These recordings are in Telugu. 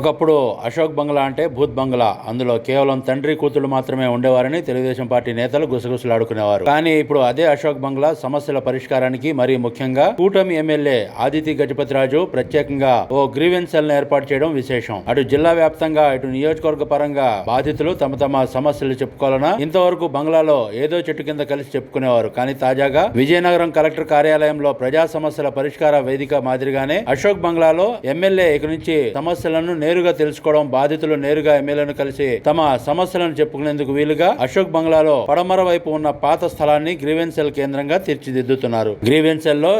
ఒకప్పుడు అశోక్ బంగ్లా అంటే భూత్ బంగ్లా. అందులో కేవలం తండ్రి కూతురు మాత్రమే ఉండేవారని తెలుగుదేశం పార్టీ నేతలు గుసగుసలాడుకునేవారు. కానీ ఇప్పుడు అదే అశోక్ బంగ్లా సమస్యల పరిష్కారానికి మరీ ముఖ్యంగా కూటమి ఎమ్మెల్యే ఆదితి గజపతిరాజు ప్రత్యేకంగా ఓ గ్రీవెన్స్ సెల్ ఏర్పాటు చేయడం విశేషం. అటు జిల్లా వ్యాప్తంగా ఇటు నియోజకవర్గ పరంగా బాధితులు తమ తమ సమస్యలు చెప్పుకోవాలన్నా ఇంతవరకు బంగ్లాలో ఏదో చెట్టు కింద కలిసి చెప్పుకునేవారు. కానీ తాజాగా విజయనగరం కలెక్టర్ కార్యాలయంలో ప్రజా సమస్యల పరిష్కార వేదిక మాదిరిగానే అశోక్ బంగ్లాలో ఎమ్మెల్యే ఇక నుంచి సమస్యలను నేరుగా తెలుసుకోవడం బాధితులు నేరుగా ఎమ్మెల్యేను కలిసి తమ సమస్యలను చెప్పుకునేందుకు వీలుగా అశోక్ బంగ్లాలో పడమర వైపు ఉన్న పాత స్థలాన్ని గ్రీవెన్స్ సెల్ కేంద్రంగా తీర్చిదిద్దుతున్నారు. గ్రీవెన్స్ సెల్లో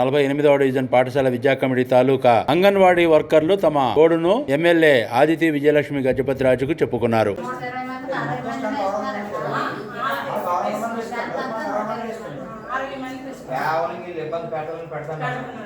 నలభై ఎనిమిదవ డివిజన్ పాఠశాల విద్యా కమిటీ తాలూకా అంగన్వాడీ వర్కర్లు తమ కోడును ఎమ్మెల్యే ఆదితి విజయలక్ష్మి గజపతి రాజుకు చెప్పుకున్నారు ఇబ్బంది పెట్టాలని పెడతాను.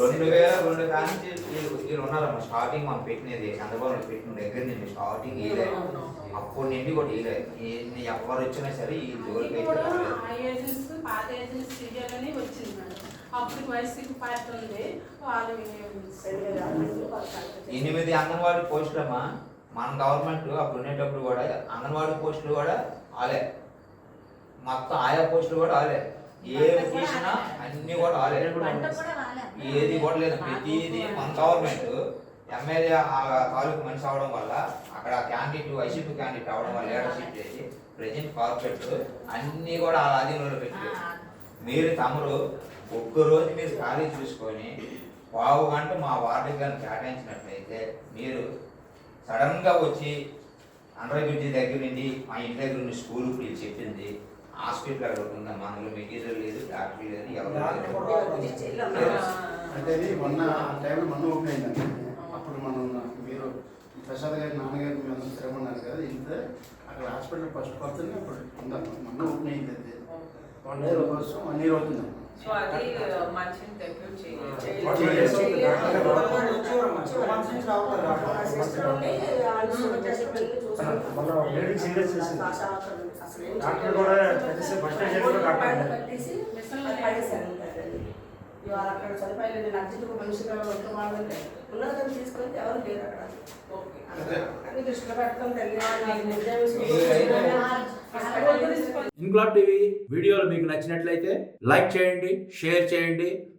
రెండు వేల రెండు కానీ వీళ్ళు వీళ్ళు ఉన్నారమ్మా. స్టార్టింగ్ మనం పెట్టినది చంద్రబాబు పెట్టిన దగ్గర నుండి స్టార్టింగ్ వీలే అప్పటి నుండి కూడా వీలే ఎవరు వచ్చినా సరే ఈ జోలికి అప్పుడు ఎనిమిది అంగన్వాడీ పోస్టులు అమ్మా. మన గవర్నమెంట్ అప్పుడు ఉండేటప్పుడు కూడా అంగన్వాడీ పోస్టులు కూడా ఆలే. మొత్తం ఆయా పోస్టులు కూడా ఆలే. ఏది తీసినా అన్ని కూడా ఏది కూడా లేదు. ప్రతిదీ మన గవర్నమెంట్ ఎమ్మెల్యే ఆ తాలూకు మనిషి అవడం వల్ల అక్కడ క్యాండిడేట్ వైసీపీ క్యాండిడేట్ అవడం వల్ల లీడర్షిప్ చేసి ప్రజెంట్ కార్పొరేట్ అన్ని కూడా ఆ ఆధీనంలో పెట్టారు మీరు తమరు ఒక్క రోజు మీరు ఖాళీ చూసుకొని పావు గంట మా వార్డుకి కానీ కేటాయించినట్లయితే మీరు సడన్గా వచ్చి అండర్ బ్రిడ్జి దగ్గర నుండి మా ఇంటి దగ్గర నుండి స్కూల్ పిలిచి చెప్పింది. హాస్పిటల్ అక్కడ ఉందమ్మా అందులో మెటీరియల్ అంటే ఇది మొన్న ఆ టైంలో మొన్న ఓపెన్ అయిందండి. అప్పుడు మనం మీరు ప్రసాద్ గారి నాన్నగారు మీరు అందరూ శ్రమ ఉన్నారు కదా ఇంత అక్కడ హాస్పిటల్ ఫస్ట్ పడుతుంది అప్పుడు ఉందమ్మా మొన్న ఓపెన్ అయింది అది. వన్ ఇయర్ కోసం వన్ ఇయర్ అవుతుందమ్మా సో అది మంచిని డెబ్యూట్ లేడీ సీరియస్ చేసింది. డాక్టర్ కూడా ఇవాళ అక్కడ నచ్చిన మనిషిగా ఒక్క వాళ్ళంటే ఉన్నది కానీ తీసుకొని ఎవరు లేరు అక్కడ. అన్ని దృష్టిలో పెడతాం తల్లి టీవీ వీడియోలు మీకు నచ్చినట్లయితే లైక్ చేయండి షేర్ చేయండి